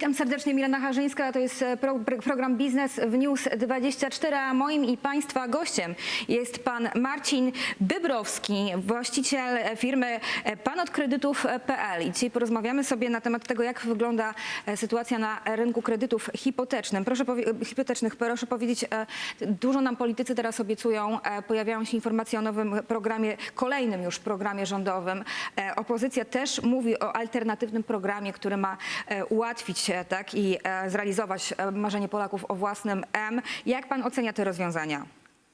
Witam serdecznie, Milena Harzyńska. To jest e, pro, pro- program Biznes w News 24, a moim i Państwa gościem jest pan Marcin Bybrowski, właściciel firmy e, panotkredytów.pl. I dzisiaj porozmawiamy sobie na temat tego, jak wygląda e, sytuacja na rynku kredytów hipotecznym. Proszę hipotecznych. Proszę powiedzieć, e, dużo nam politycy teraz obiecują, e, pojawiają się informacje o nowym programie, kolejnym już programie rządowym. E, Opozycja też mówi o alternatywnym programie, który ma e, ułatwić tak, i e, zrealizować e, marzenie Polaków o własnym M. Jak pan ocenia te rozwiązania?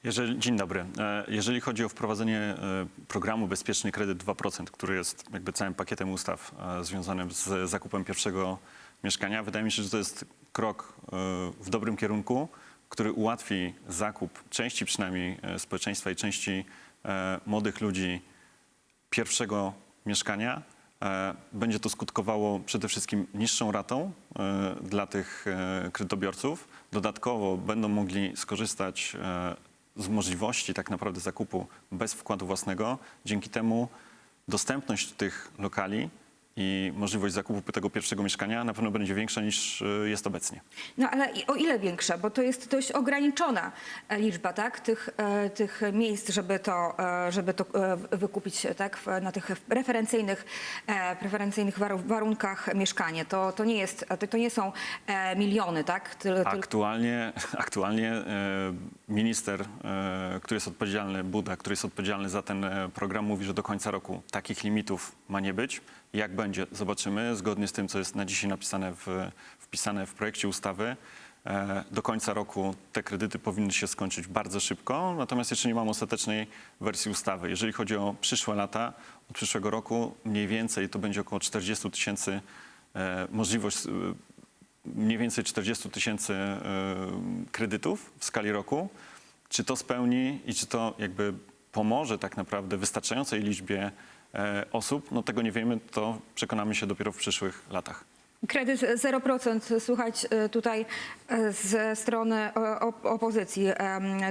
Jeżeli, dzień dobry. E, Jeżeli chodzi o wprowadzenie programu Bezpieczny Kredyt 2%, który jest jakby całym pakietem ustaw związanym z zakupem pierwszego mieszkania, wydaje mi się, że to jest krok w dobrym kierunku, który ułatwi zakup części przynajmniej społeczeństwa i części młodych ludzi pierwszego mieszkania. E, Będzie to skutkowało przede wszystkim niższą ratą e, dla tych e, kredytobiorców. Dodatkowo będą mogli skorzystać z możliwości tak naprawdę zakupu bez wkładu własnego. Dzięki temu dostępność tych lokali i możliwość zakupu tego pierwszego mieszkania na pewno będzie większa niż e, jest obecnie. No ale o ile większa? Bo to jest dość ograniczona e, liczba tak, tych, e, tych miejsc, żeby to, żeby to wykupić tak, na tych referencyjnych, preferencyjnych waru- warunkach mieszkanie. To, to, nie jest, to, nie są miliony, tak? Tyl, tyl, Aktualnie, aktualnie minister, który jest odpowiedzialny, Buda, który jest odpowiedzialny za ten program, mówi, że do końca roku takich limitów ma nie być. Jak będzie, zobaczymy. Zgodnie z tym, co jest na dzisiaj napisane w, wpisane w projekcie ustawy, e, do końca roku te kredyty powinny się skończyć bardzo szybko, natomiast jeszcze nie mam ostatecznej wersji ustawy. Jeżeli chodzi o przyszłe lata, od przyszłego roku mniej więcej to będzie około 40 tysięcy e, możliwość e, mniej więcej 40 tysięcy kredytów w skali roku. Czy to spełni i czy to jakby pomoże tak naprawdę wystarczającej liczbie osób, no tego nie wiemy, to przekonamy się dopiero w przyszłych latach. Kredyt 0%, słuchać e, tutaj e, ze strony e, op- opozycji.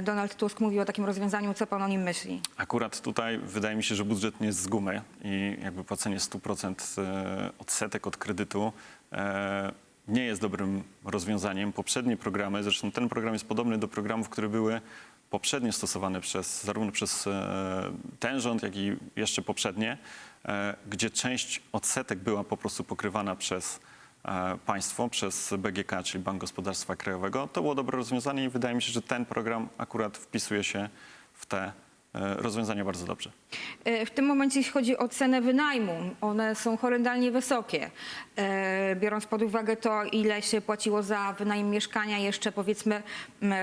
Donald Tusk mówił o takim rozwiązaniu. Co pan o nim myśli? Akurat tutaj wydaje mi się, że budżet nie jest z gumy i jakby płacenie 100% e, odsetek od kredytu e, nie jest dobrym rozwiązaniem. Poprzednie programy, zresztą ten program jest podobny do programów, które były poprzednio stosowane przez, zarówno przez e, ten rząd, jak i jeszcze poprzednie, e, gdzie część odsetek była po prostu pokrywana przez e, państwo, przez BGK, czyli Bank Gospodarstwa Krajowego. To było dobre rozwiązanie i wydaje mi się, że ten program akurat wpisuje się w te rozwiązania bardzo dobrze. E, W tym momencie, jeśli chodzi o cenę wynajmu, one są horrendalnie wysokie. E, Biorąc pod uwagę to, ile się płaciło za wynajem mieszkania jeszcze powiedzmy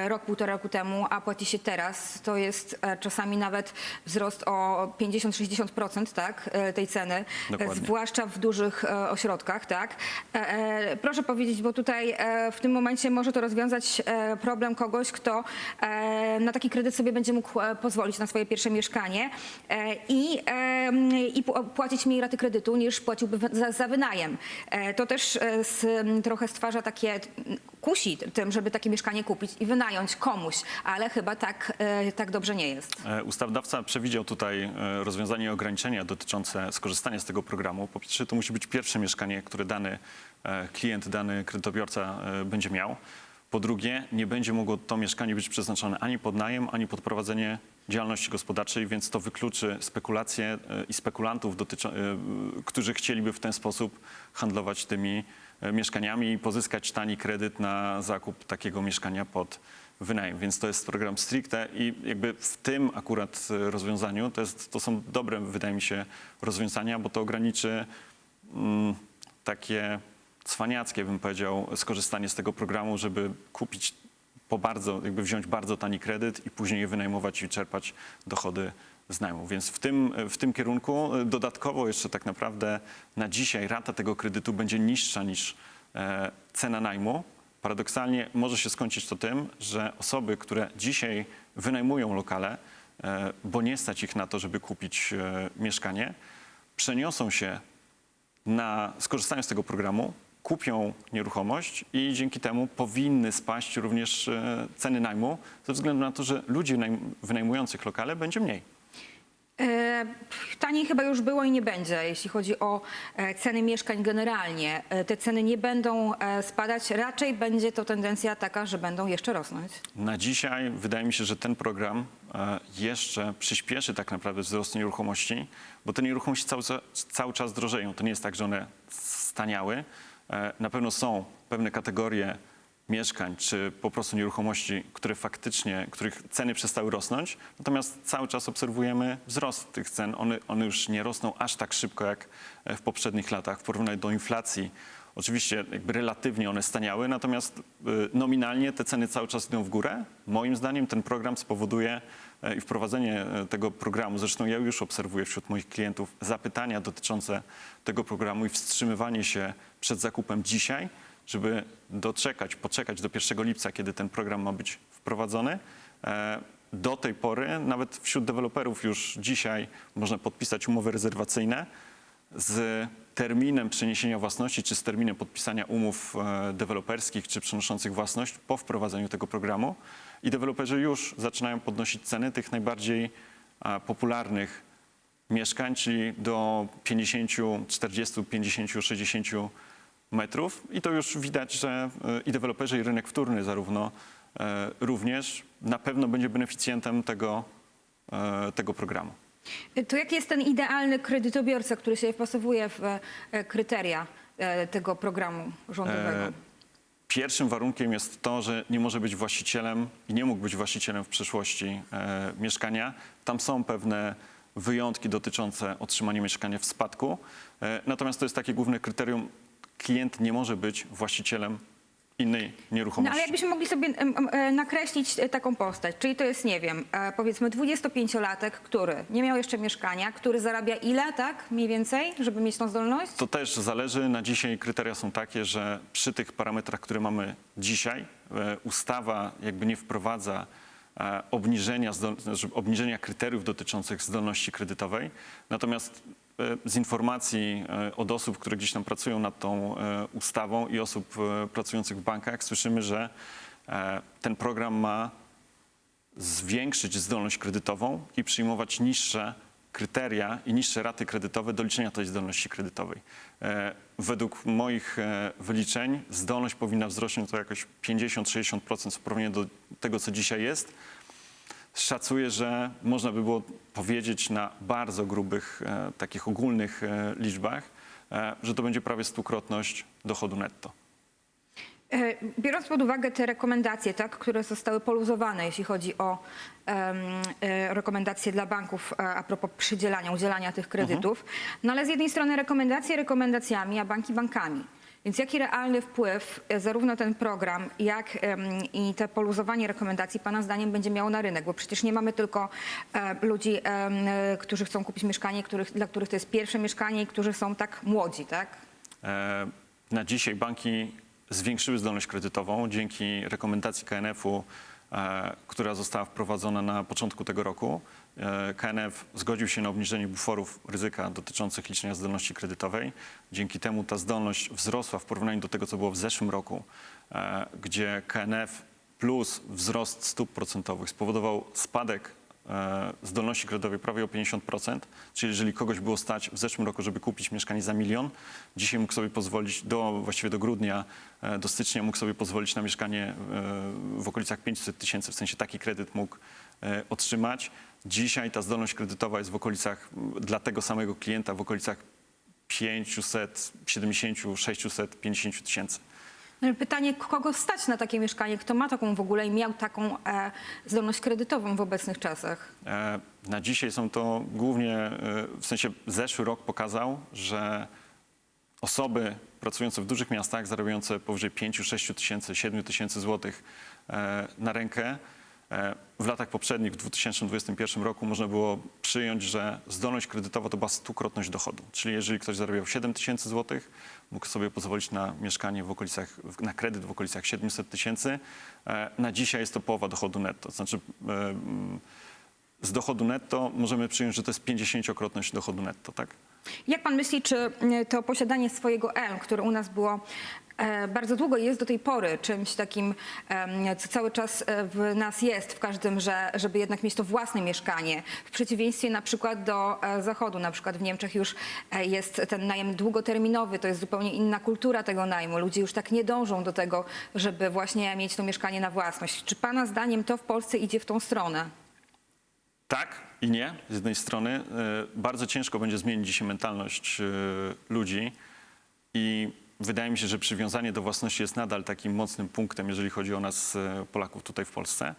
rok, półtora roku temu, a płaci się teraz, to jest e, czasami nawet wzrost o 50-60% tak, e, tej ceny, e, Dokładnie. zwłaszcza w dużych e, ośrodkach. Tak. E, e, Proszę powiedzieć, bo tutaj e, w tym momencie może to rozwiązać e, problem kogoś, kto e, na taki kredyt sobie będzie mógł e, pozwolić na swoje pierwsze mieszkanie e, i, i pł- płacić mniej raty kredytu niż płaciłby za, za wynajem. E, To też e, m, trochę stwarza takie, kusi tym, żeby takie mieszkanie kupić i wynająć komuś, ale chyba tak, tak dobrze nie jest. Ustawodawca przewidział tutaj rozwiązanie ograniczenia dotyczące skorzystania z tego programu. Po pierwsze, to musi być pierwsze mieszkanie, które dany klient, dany kredytobiorca będzie miał. Po drugie, nie będzie mogło to mieszkanie być przeznaczone ani pod najem, ani pod prowadzenie działalności gospodarczej, więc to wykluczy spekulacje e, i spekulantów, e, którzy chcieliby w ten sposób handlować tymi e, mieszkaniami i pozyskać tani kredyt na zakup takiego mieszkania pod wynajem. Więc to jest program stricte i jakby w tym akurat rozwiązaniu to, jest, to są dobre, wydaje mi się, rozwiązania, bo to ograniczy mm, takie cwaniackie, bym powiedział, skorzystanie z tego programu, żeby kupić po bardzo, jakby wziąć bardzo tani kredyt i później je wynajmować i czerpać dochody z najmu. Więc w tym, w tym kierunku e, dodatkowo jeszcze tak naprawdę na dzisiaj rata tego kredytu będzie niższa niż e, cena najmu. Paradoksalnie może się skończyć to tym, że osoby, które dzisiaj wynajmują lokale, e, bo nie stać ich na to, żeby kupić e, mieszkanie, przeniosą się na, skorzystają z tego programu, kupią nieruchomość i dzięki temu powinny spaść również e, ceny najmu, ze względu na to, że ludzi najm- wynajmujących lokale będzie mniej. E, Taniej chyba już było i nie będzie, jeśli chodzi o e, ceny mieszkań generalnie. Te ceny nie będą spadać, raczej będzie to tendencja taka, że będą jeszcze rosnąć. Na dzisiaj wydaje mi się, że ten program jeszcze przyspieszy tak naprawdę wzrost nieruchomości, bo te nieruchomości cały, ca- cały czas drożeją. To nie jest tak, że one staniały. E, Na pewno są pewne kategorie mieszkań czy po prostu nieruchomości, które faktycznie, których ceny przestały rosnąć, natomiast cały czas obserwujemy wzrost tych cen. One, one już nie rosną aż tak szybko jak e, w poprzednich latach w porównaniu do inflacji. Oczywiście jakby relatywnie one staniały, natomiast y, nominalnie te ceny cały czas idą w górę. Moim zdaniem ten program spowoduje e, i wprowadzenie e, tego programu, zresztą ja już obserwuję wśród moich klientów zapytania dotyczące tego programu i wstrzymywanie się przed zakupem dzisiaj, żeby doczekać, poczekać do 1 lipca, kiedy ten program ma być wprowadzony. E, Do tej pory nawet wśród deweloperów już dzisiaj można podpisać umowy rezerwacyjne z terminem przeniesienia własności, czy z terminem podpisania umów e, deweloperskich, czy przenoszących własność po wprowadzeniu tego programu. I deweloperzy już zaczynają podnosić ceny tych najbardziej popularnych mieszkań, czyli do 50, 40, 50, 60 metrów. I to już widać, że e, i deweloperzy, i rynek wtórny zarówno e, również na pewno będzie beneficjentem tego, e, tego programu. To jaki jest ten idealny kredytobiorca, który się wpasowuje w kryteria tego programu rządowego? E, Pierwszym warunkiem jest to, że nie może być właścicielem i nie mógł być właścicielem w przeszłości e, mieszkania. Tam są pewne wyjątki dotyczące otrzymania mieszkania w spadku. E, natomiast to jest takie główne kryterium. Klient nie może być właścicielem innej No nieruchomości. ale jakbyśmy mogli sobie em, em, e, nakreślić e, taką postać, czyli to jest, nie wiem, e, powiedzmy 25-latek, który nie miał jeszcze mieszkania, który zarabia ile, tak, mniej więcej, żeby mieć tą zdolność? To też zależy. Na dzisiaj kryteria są takie, że przy tych parametrach, które mamy dzisiaj, e, ustawa jakby nie wprowadza e, obniżenia, zdol- znaczy obniżenia kryteriów dotyczących zdolności kredytowej. Natomiast z informacji e, od osób, które gdzieś tam pracują nad tą e, ustawą i osób e, pracujących w bankach, słyszymy, że e, ten program ma zwiększyć zdolność kredytową i przyjmować niższe kryteria i niższe raty kredytowe do liczenia tej zdolności kredytowej. E, Według moich e, wyliczeń zdolność powinna wzrosnąć to jakoś 50-60% w porównaniu do tego, co dzisiaj jest. Szacuję, że można by było powiedzieć na bardzo grubych, e, takich ogólnych e, liczbach, e, że to będzie prawie stukrotność dochodu netto. E, Biorąc pod uwagę te rekomendacje, tak, które zostały poluzowane, jeśli chodzi o em, e, rekomendacje dla banków e, a propos przydzielania, udzielania tych kredytów, no ale z jednej strony rekomendacje rekomendacjami, a banki bankami. Więc jaki realny wpływ e, zarówno ten program, jak i te poluzowanie rekomendacji Pana zdaniem będzie miało na rynek? Bo przecież nie mamy tylko e, ludzi, e, którzy chcą kupić mieszkanie, których, dla których to jest pierwsze mieszkanie i którzy są tak młodzi, tak? Na dzisiaj banki zwiększyły zdolność kredytową dzięki rekomendacji KNF-u, która została wprowadzona na początku tego roku. E, KNF zgodził się na obniżenie buforów ryzyka dotyczących liczenia zdolności kredytowej. Dzięki temu ta zdolność wzrosła w porównaniu do tego, co było w zeszłym roku, e, gdzie KNF plus wzrost stóp procentowych spowodował spadek e, zdolności kredytowej prawie o 50%, czyli jeżeli kogoś było stać w zeszłym roku, żeby kupić mieszkanie za milion, dzisiaj mógł sobie pozwolić do, właściwie do grudnia, do stycznia mógł sobie pozwolić na mieszkanie w okolicach 500 tysięcy, w sensie taki kredyt mógł otrzymać. Dzisiaj ta zdolność kredytowa jest w okolicach, m, dla tego samego klienta w okolicach 570, 650 tysięcy. No Pytanie, kogo stać na takie mieszkanie, kto ma taką w ogóle i miał taką e, zdolność kredytową w obecnych czasach? E, Na dzisiaj są to głównie, e, w sensie zeszły rok pokazał, że osoby pracujące w dużych miastach, zarabiające powyżej 5-6 tysięcy, 7 tysięcy złotych e, na rękę, w latach poprzednich, w 2021 roku można było przyjąć, że zdolność kredytowa to była stukrotność dochodu. Czyli jeżeli ktoś zarabiał 7 tysięcy złotych, mógł sobie pozwolić na mieszkanie w okolicach, na kredyt w okolicach 700 tysięcy. E, Na dzisiaj jest to połowa dochodu netto. To znaczy e, z dochodu netto możemy przyjąć, że to jest 50-krotność dochodu netto, tak? Jak pan myśli, czy mm, to posiadanie swojego M, które u nas było e, bardzo długo jest do tej pory czymś takim, co cały czas e, w nas jest, w każdym, że żeby jednak mieć to własne mieszkanie, w przeciwieństwie na przykład do e, zachodu, na przykład w Niemczech już e, jest ten najem długoterminowy, to jest zupełnie inna kultura tego najmu. Ludzie już tak nie dążą do tego, żeby właśnie mieć to mieszkanie na własność. Czy pana zdaniem to w Polsce idzie w tą stronę? Tak i nie. Z jednej strony e, bardzo ciężko będzie zmienić dzisiaj mentalność e, ludzi i wydaje mi się, że przywiązanie do własności jest nadal takim mocnym punktem, jeżeli chodzi o nas, e, Polaków tutaj w Polsce.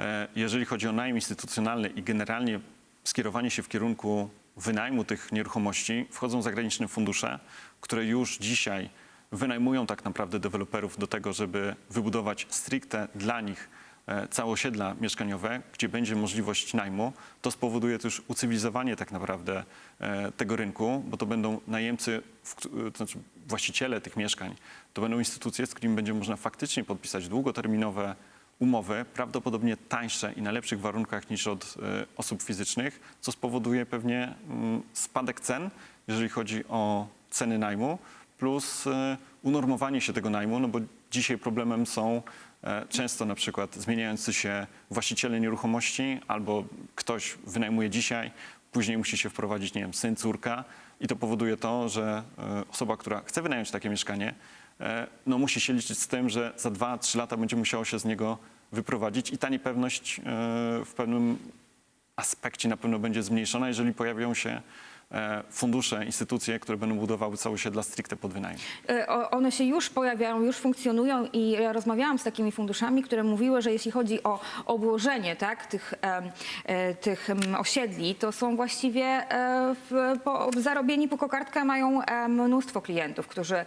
E, Jeżeli chodzi o najem instytucjonalny i generalnie skierowanie się w kierunku wynajmu tych nieruchomości, wchodzą zagraniczne fundusze, które już dzisiaj wynajmują tak naprawdę deweloperów do tego, żeby wybudować stricte dla nich e, całe osiedla mieszkaniowe, gdzie będzie możliwość najmu, to spowoduje też ucywilizowanie tak naprawdę tego rynku, bo to będą najemcy, to znaczy właściciele tych mieszkań, to będą instytucje, z którymi będzie można faktycznie podpisać długoterminowe umowy, prawdopodobnie tańsze i na lepszych warunkach niż od e, osób fizycznych, co spowoduje pewnie mm, spadek cen, jeżeli chodzi o ceny najmu, plus e, unormowanie się tego najmu, no bo dzisiaj problemem są e, często na przykład zmieniający się właściciele nieruchomości albo ktoś wynajmuje dzisiaj, później musi się wprowadzić, nie wiem, syn, córka i to powoduje to, że e, osoba, która chce wynająć takie mieszkanie, e, no musi się liczyć z tym, że za 2-3 lata będzie musiało się z niego wyprowadzić i ta niepewność e, w pewnym aspekcie na pewno będzie zmniejszona, jeżeli pojawią się fundusze, instytucje, które będą budowały całe osiedla stricte pod wynajem. E, One się już pojawiają, już funkcjonują i ja rozmawiałam z takimi funduszami, które mówiły, że jeśli chodzi o obłożenie tak, tych, e, tych osiedli, to są właściwie e, w, po, zarobieni po kokardkę, mają e, mnóstwo klientów, którzy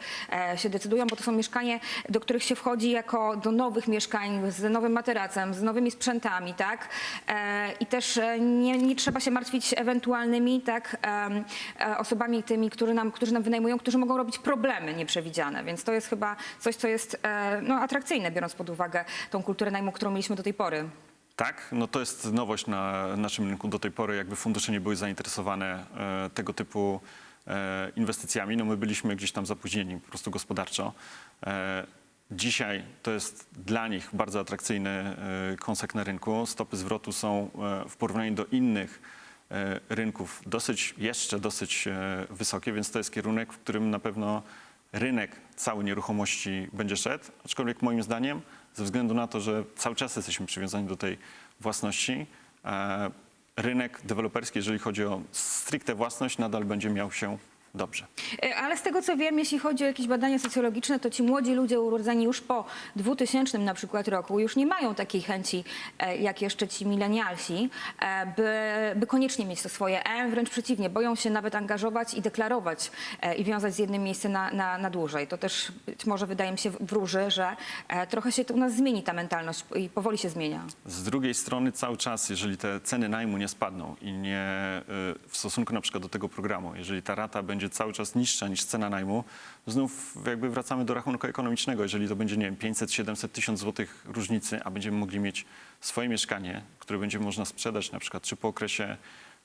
e, się decydują, bo to są mieszkanie, do których się wchodzi jako do nowych mieszkań z nowym materacem, z nowymi sprzętami, tak? E, I też e, nie, nie trzeba się martwić ewentualnymi tak, e, osobami tymi, którzy nam, którzy nam wynajmują, którzy mogą robić problemy nieprzewidziane, więc to jest chyba coś, co jest e, no, atrakcyjne, biorąc pod uwagę tą kulturę najmu, którą mieliśmy do tej pory. Tak, no to jest nowość na naszym rynku. Do tej pory jakby fundusze nie były zainteresowane e, tego typu e, inwestycjami. No my byliśmy gdzieś tam zapóźnieni po prostu gospodarczo. E, dzisiaj to jest dla nich bardzo atrakcyjny e, kąsek na rynku. Stopy zwrotu są e, w porównaniu do innych e, rynków dosyć, jeszcze dosyć e, wysokie, więc to jest kierunek, w którym na pewno rynek cały nieruchomości będzie szedł, aczkolwiek moim zdaniem, ze względu na to, że cały czas jesteśmy przywiązani do tej własności, e, rynek deweloperski, jeżeli chodzi o stricte własność, nadal będzie miał się dobrze. E, Ale z tego co wiem, jeśli chodzi o jakieś badania socjologiczne, to ci młodzi ludzie urodzeni już po 2000 na przykład roku już nie mają takiej chęci e, jak jeszcze ci milenialsi, e, by, by koniecznie mieć to swoje M, wręcz przeciwnie, boją się nawet angażować i deklarować i wiązać z jednym miejscem na, na, na dłużej. To też być może wydaje mi się wróży, że trochę się to u nas zmieni ta mentalność i powoli się zmienia. Z drugiej strony cały czas, jeżeli te ceny najmu nie spadną i nie w stosunku na przykład do tego programu, jeżeli ta rata będzie cały czas niższa niż cena najmu, znów jakby wracamy do rachunku ekonomicznego. Jeżeli to będzie, nie wiem, 500, 700 tysiąc złotych różnicy, a będziemy mogli mieć swoje mieszkanie, które będzie można sprzedać na przykład czy po okresie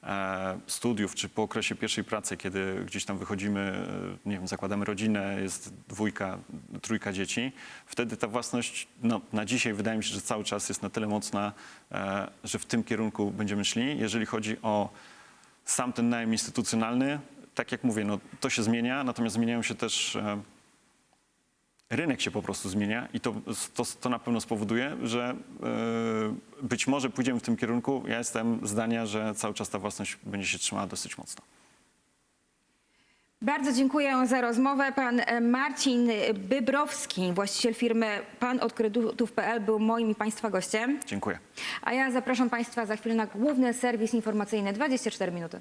e, studiów, czy po okresie pierwszej pracy, kiedy gdzieś tam wychodzimy, e, nie wiem, zakładamy rodzinę, jest dwójka, trójka dzieci, wtedy ta własność, no, na dzisiaj wydaje mi się, że cały czas jest na tyle mocna, e, że w tym kierunku będziemy szli. Jeżeli chodzi o sam ten najem instytucjonalny, tak jak mówię, no, to się zmienia, natomiast zmieniają się też e, rynek się po prostu zmienia i to, to, to na pewno spowoduje, że e, być może pójdziemy w tym kierunku. Ja jestem zdania, że cały czas ta własność będzie się trzymała dosyć mocno. Bardzo dziękuję za rozmowę. Pan e, Marcin Bybrowski, właściciel firmy Pan od kredytów.pl był moim i Państwa gościem. Dziękuję. A ja zapraszam Państwa za chwilę na główny serwis informacyjny 24 minuty.